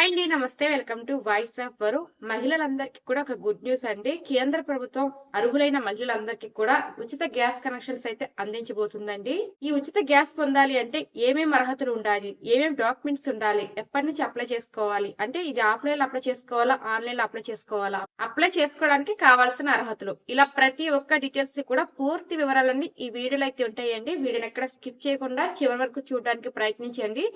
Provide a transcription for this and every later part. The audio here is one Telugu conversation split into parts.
హాయ్ అండి నమస్తే. వెల్కమ్ టు వాయిస్ ఆఫ్ వరు మహిళలందరికీ కూడా ఒక గుడ్ న్యూస్ అండి. కేంద్ర ప్రభుత్వం అర్హులైన మహిళలందరికీ కూడా ఉచిత గ్యాస్ కనెక్షన్స్ అయితే అందించబోతుందండి. ఈ ఉచిత గ్యాస్ పొందాలి అంటే ఏమేమి అర్హతలు ఉండాలి? ఏమేమి డాక్యుమెంట్స్ ఉండాలి? ఎప్పటి నుంచి అప్లై చేసుకోవాలి? అంటే ఇది ఆఫ్లైన్లో అప్లై చేసుకోవాలా? ఆన్లైన్లో అప్లై చేసుకోవాలా? అప్లై చేసుకోవడానికి కావాల్సిన అర్హతలు. ఇలా ప్రతి ఒక్క డీటెయిల్స్ కూడా పూర్తి వివరాలన్నీ ఈ వీడియోలో అయితే ఉంటాయండి. వీడియోని ఎక్కడ స్కిప్ చేయకుండా చివరి వరకు చూడడానికి ప్రయత్నించండి.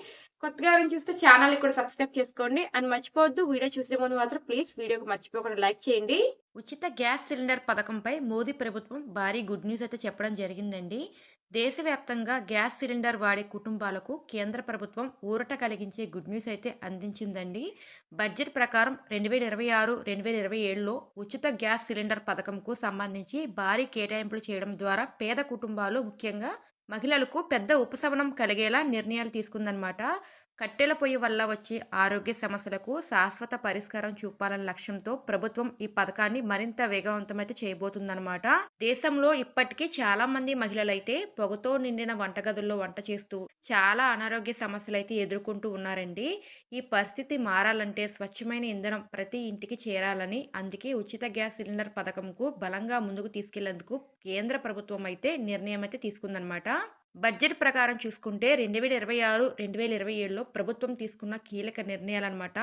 కొత్తగా ఎవరైనా చూస్తే ఛానల్ కూడా సబ్స్క్రైబ్ చేసుకోండి. అండ్ మర్చిపోవద్దు వీడియో చూసే ముందు మాత్రం ప్లీజ్ వీడియోకి మర్చిపోకుండా లైక్ చేయండి. ఉచిత గ్యాస్ సిలిండర్ పథకంపై మోదీ ప్రభుత్వం భారీ గుడ్ న్యూస్ అయితే చెప్పడం జరిగిందండి. దేశవ్యాప్తంగా గ్యాస్ సిలిండర్ వాడే కుటుంబాలకు కేంద్ర ప్రభుత్వం ఊరట కలిగించే గుడ్ న్యూస్ అయితే అందించిందండి. బడ్జెట్ ప్రకారం రెండు వేల ఇరవై ఆరు రెండు వేల ఇరవై ఏడులో ఉచిత గ్యాస్ సిలిండర్ పథకంకు సంబంధించి భారీ కేటాయింపులు చేయడం ద్వారా పేద కుటుంబాలు ముఖ్యంగా మహిళలకు పెద్ద ఉపశమనం కలిగేలా నిర్ణయాలు తీసుకుందన్నమాట. కట్టెల పొయ్యి వల్ల వచ్చే ఆరోగ్య సమస్యలకు శాశ్వత పరిష్కారం చూపాలన్న లక్ష్యంతో ప్రభుత్వం ఈ పథకాన్ని మరింత వేగవంతమైతే చేయబోతుందన్నమాట. దేశంలో ఇప్పటికీ చాలా మంది మహిళలైతే పొగతో నిండిన వంటగదుల్లో వంట చేస్తూ చాలా అనారోగ్య సమస్యలు అయితే ఎదుర్కొంటూ ఉన్నారండి. ఈ పరిస్థితి మారాలంటే స్వచ్ఛమైన ఇంధనం ప్రతి ఇంటికి చేరాలని అందుకే ఉచిత గ్యాస్ సిలిండర్ పథకంకు బలంగా ముందుకు తీసుకెళ్ళేందుకు కేంద్ర ప్రభుత్వం అయితే నిర్ణయం అయితే తీసుకుందనమాట బడ్జెట్ ప్రకారం చూసుకుంటే రెండు వేల ఇరవై ఆరు రెండు వేల ఇరవై ఏడులో ప్రభుత్వం తీసుకున్న కీలక నిర్ణయాలన్నమాట.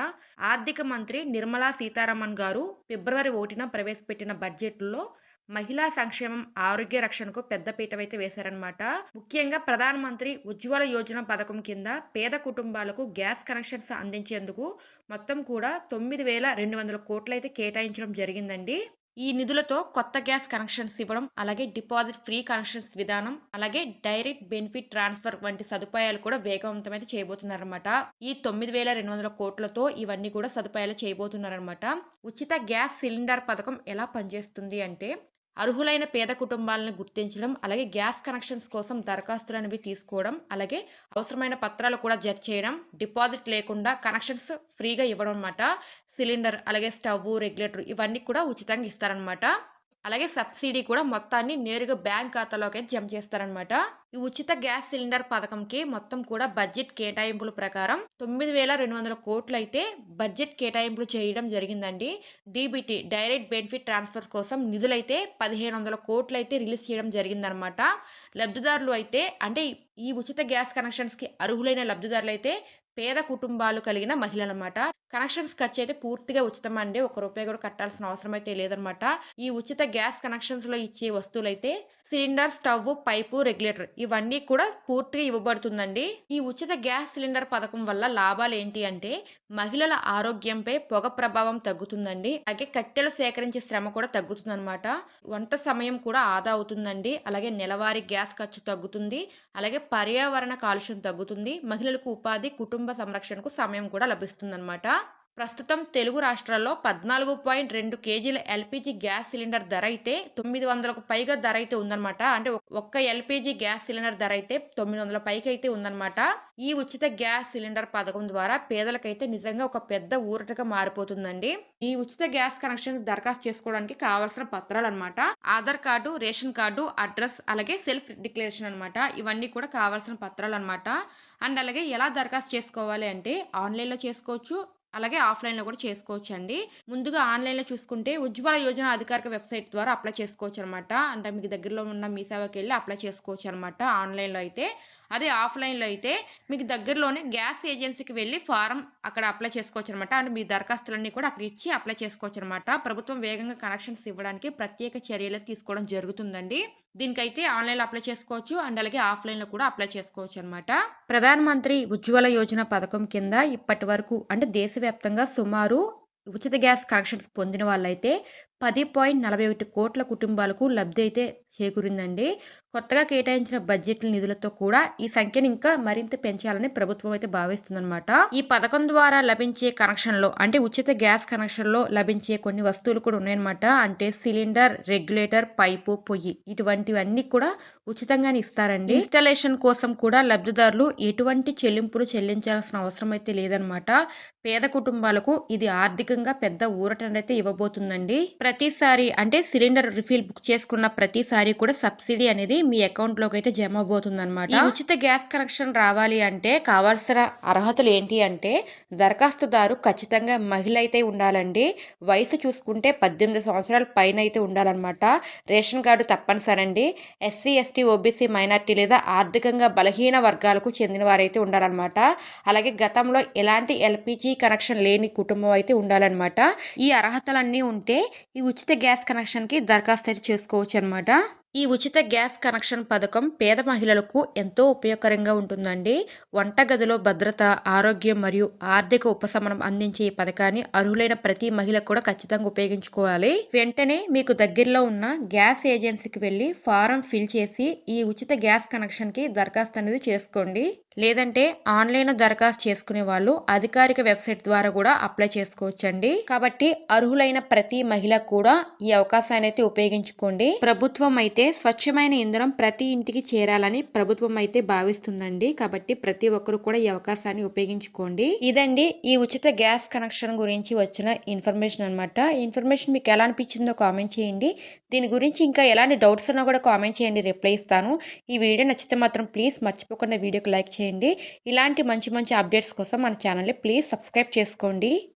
ఆర్థిక మంత్రి నిర్మలా సీతారామన్ గారు ఫిబ్రవరి ఒకటిన ప్రవేశపెట్టిన బడ్జెట్లో మహిళా సంక్షేమం ఆరోగ్య రక్షణకు పెద్దపీట అయితే వేశారనమాట ముఖ్యంగా ప్రధానమంత్రి ఉజ్వల యోజన పథకం కింద పేద కుటుంబాలకు గ్యాస్ కనెక్షన్స్ అందించేందుకు మొత్తం కూడా తొమ్మిది వేల రెండు వందల కోట్లు అయితే కేటాయించడం జరిగిందండి. ఈ నిధులతో కొత్త గ్యాస్ కనెక్షన్స్ ఇవ్వడం అలాగే డిపాజిట్ ఫ్రీ కనెక్షన్స్ విధానం అలాగే డైరెక్ట్ బెనిఫిట్ ట్రాన్స్ఫర్ వంటి సదుపాయాలు కూడా వేగవంతమైతే చేయబోతున్నారన్నమాట. ఈ తొమ్మిది వేల రెండు వందల కోట్లతో ఇవన్నీ కూడా సదుపాయాలు చేయబోతున్నారన్నమాట. ఉచిత గ్యాస్ సిలిండర్ పథకం ఎలా పనిచేస్తుంది అంటే అర్హులైన పేద కుటుంబాలను గుర్తించడం అలాగే గ్యాస్ కనెక్షన్స్ కోసం దరఖాస్తులు అనేవి తీసుకోవడం అలాగే అవసరమైన పత్రాలు కూడా జత చేయడం డిపాజిట్ లేకుండా కనెక్షన్స్ ఫ్రీగా ఇవ్వడం అనమాట సిలిండర్ అలాగే స్టవ్ రెగ్యులేటర్ ఇవన్నీ కూడా ఉచితంగా ఇస్తారనమాట అలాగే సబ్సిడీ కూడా మొత్తాన్ని నేరుగా బ్యాంక్ ఖాతాలోకి జమ చేస్తారనమాట ఈ ఉచిత గ్యాస్ సిలిండర్ పథకంకి మొత్తం కూడా బడ్జెట్ కేటాయింపుల ప్రకారం తొమ్మిది వేల రెండు వందల కోట్లు అయితే బడ్జెట్ కేటాయింపులు చేయడం జరిగిందండి. డీబీటీ డైరెక్ట్ బెనిఫిట్ ట్రాన్స్ఫర్ కోసం నిధులైతే పదిహేను వందల కోట్లు అయితే రిలీజ్ చేయడం జరిగిందనమాట లబ్ధిదారులు అయితే అంటే ఈ ఉచిత గ్యాస్ కనెక్షన్స్కి అర్హులైన లబ్ధిదారులు అయితే పేద కుటుంబాలు కలిగిన మహిళలు అనమాట కనెక్షన్స్ ఖర్చు అయితే పూర్తిగా ఉచితం అండి ఒక రూపాయి కూడా కట్టాల్సిన అవసరం అయితే లేదనమాట. ఈ ఉచిత గ్యాస్ కనెక్షన్స్లో ఇచ్చే వస్తువులు అయితే సిలిండర్ స్టవ్ పైపు రెగ్యులేటర్ ఇవన్నీ కూడా పూర్తిగా ఇవ్వబడుతుందండి. ఈ ఉచిత గ్యాస్ సిలిండర్ పథకం వల్ల లాభాలు ఏంటి అంటే మహిళల ఆరోగ్యంపై పొగ ప్రభావం తగ్గుతుందండి. అలాగే కట్టెలు సేకరించే శ్రమ కూడా తగ్గుతుందన్నమాట వంట సమయం కూడా ఆదా అవుతుందండి. అలాగే నెలవారీ గ్యాస్ ఖర్చు తగ్గుతుంది. అలాగే పర్యావరణ కాలుష్యం తగ్గుతుంది. మహిళలకు ఉపాధి కుటుంబ కుటుంబ సంరక్షణకు సమయం కూడా లభిస్తుందన్నమాట. ప్రస్తుతం తెలుగు రాష్ట్రాల్లో పద్నాలుగు పాయింట్ రెండు కేజీల ఎల్పిజి గ్యాస్ సిలిండర్ ధర అయితే తొమ్మిది వందలకు పైగా ధర అయితే ఉందన్నమాట. అంటే ఒక్క ఎల్పిజి గ్యాస్ సిలిండర్ ధర అయితే తొమ్మిది వందల పైకి అయితే ఉందన్నమాట. ఈ ఉచిత గ్యాస్ సిలిండర్ పథకం ద్వారా పేదలకైతే నిజంగా ఒక పెద్ద ఊరటగా మారిపోతుందండి. ఈ ఉచిత గ్యాస్ కనెక్షన్ దరఖాస్తు చేసుకోవడానికి కావాల్సిన పత్రాలు అనమాట Aadhaar card ration card address అలాగే సెల్ఫ్ డిక్లరేషన్ అనమాట ఇవన్నీ కూడా కావాల్సిన పత్రాలు అనమాట అండ్ అలాగే ఎలా దరఖాస్తు చేసుకోవాలి అంటే ఆన్లైన్లో చేసుకోవచ్చు. అలాగే ఆఫ్లైన్లో కూడా చేసుకోవచ్చు అండి ముందుగా ఆన్లైన్లో చూసుకుంటే ఉజ్వల యోజన అధికారిక వెబ్సైట్ ద్వారా అప్లై చేసుకోవచ్చు అనమాట అంటే మీకు దగ్గరలో ఉన్న మీ సేవకి వెళ్ళి అప్లై చేసుకోవచ్చు అనమాట ఆన్లైన్లో అయితే. అదే ఆఫ్లైన్లో అయితే మీకు దగ్గరలోనే గ్యాస్ ఏజెన్సీకి వెళ్ళి ఫారం అక్కడ అప్లై చేసుకోవచ్చు అనమాట అంటే మీ దరఖాస్తులన్నీ కూడా అక్కడ ఇచ్చి అప్లై చేసుకోవచ్చు అనమాట ప్రభుత్వం వేగంగా కనెక్షన్స్ ఇవ్వడానికి ప్రత్యేక చర్యలు తీసుకోవడం జరుగుతుందండి. దీనికైతే ఆన్లైన్లో అప్లై చేసుకోవచ్చు. అండ్ అలాగే ఆఫ్లైన్లో కూడా అప్లై చేసుకోవచ్చు అనమాట ప్రధానమంత్రి ఉజ్వల యోజన పథకం కింద ఇప్పటి వరకు అంటే దేశవ్యాప్తంగా సుమారు ఉచిత గ్యాస్ కనెక్షన్స్ పొందిన వాళ్ళైతే పది పాయింట్ నలభై ఒకటి కోట్ల కుటుంబాలకు లబ్ధి అయితే చేకూరిందండి. కొత్తగా కేటాయించిన బడ్జెట్ నిధులతో కూడా ఈ సంఖ్యను ఇంకా మరింత పెంచాలని ప్రభుత్వం అయితే భావిస్తుందన్నమాట. ఈ పథకం ద్వారా లభించే కనెక్షన్లో అంటే ఉచిత గ్యాస్ కనెక్షన్లో లభించే కొన్ని వస్తువులు కూడా ఉన్నాయన్నమాట. అంటే సిలిండర్ రెగ్యులేటర్ పైపు పొయ్యి ఇటువంటివన్నీ కూడా ఉచితంగానే ఇస్తారండి. ఇన్స్టాలేషన్ కోసం కూడా లబ్ధిదారులు ఎటువంటి చెల్లింపులు చెల్లించాల్సిన అవసరం అయితే లేదనమాట పేద కుటుంబాలకు ఇది ఆర్థికంగా పెద్ద ఊరటనైతే ఇవ్వబోతుందండి. ప్రతిసారి అంటే సిలిండర్ రిఫిల్ బుక్ చేసుకున్న ప్రతిసారి కూడా సబ్సిడీ అనేది మీ అకౌంట్లోకి అయితే జమ అవబోతుందన్నమాట అనమాట ఉచిత గ్యాస్ కనెక్షన్ రావాలి అంటే కావాల్సిన అర్హతలు ఏంటి అంటే దరఖాస్తుదారు ఖచ్చితంగా మహిళ అయితే ఉండాలండి. వయసు చూసుకుంటే పద్దెనిమిది సంవత్సరాల పైన అయితే ఉండాలన్నమాట. రేషన్ కార్డు తప్పనిసరి అండి ఎస్సీ ఎస్టీ ఓబీసీ మైనార్టీ లేదా ఆర్థికంగా బలహీన వర్గాలకు చెందిన వారైతే ఉండాలన్నమాట. అలాగే గతంలో ఎలాంటి ఎల్పిజి కనెక్షన్ లేని కుటుంబం అయితే ఉండాలన్నమాట. ఈ అర్హతలన్నీ ఉంటే ఈ ఉచిత గ్యాస్ కనెక్షన్కి దరఖాస్తు అయితే చేసుకోవచ్చు అనమాట ఈ ఉచిత గ్యాస్ కనెక్షన్ పథకం పేద మహిళలకు ఎంతో ఉపయోగకరంగా ఉంటుందండి. వంటగదిలో భద్రత ఆరోగ్యం మరియు ఆర్థిక ఉపశమనం అందించే ఈ పథకాన్ని అర్హులైన ప్రతి మహిళ కూడా ఖచ్చితంగా ఉపయోగించుకోవాలి. వెంటనే మీకు దగ్గరలో ఉన్న గ్యాస్ ఏజెన్సీకి వెళ్ళి ఫారం ఫిల్ చేసి ఈ ఉచిత గ్యాస్ కనెక్షన్కి దరఖాస్తు అనేది చేసుకోండి. లేదంటే ఆన్లైన్ దరఖాస్తు చేసుకునే వాళ్ళు అధికారిక వెబ్సైట్ ద్వారా కూడా అప్లై చేసుకోవచ్చండి. కాబట్టి అర్హులైన ప్రతి మహిళ కూడా ఈ అవకాశాన్ని అయితే ఉపయోగించుకోండి. ప్రభుత్వం అయితే స్వచ్ఛమైన ఇంధనం ప్రతి ఇంటికి చేరాలని ప్రభుత్వం అయితే భావిస్తుందండి. కాబట్టి ప్రతి ఒక్కరు కూడా ఈ అవకాశాన్ని ఉపయోగించుకోండి. ఇదండి ఈ ఉచిత గ్యాస్ కనెక్షన్ గురించి వచ్చిన ఇన్ఫర్మేషన్ అనమాట ఇన్ఫర్మేషన్ మీకు ఎలా అనిపించిందో కామెంట్ చేయండి. దీని గురించి ఇంకా ఎలాంటి డౌట్స్ ఉన్నా కూడా కామెంట్ చేయండి. రిప్లై ఇస్తాను. ఈ వీడియో నచ్చితే మాత్రం ప్లీజ్ మర్చిపోకుండా వీడియోకి లైక్ చేయండి. ఇలాంటి మంచి మంచి అప్డేట్స్ కోసం మన ఛానల్ని ప్లీజ్ సబ్స్క్రైబ్ చేసుకోండి.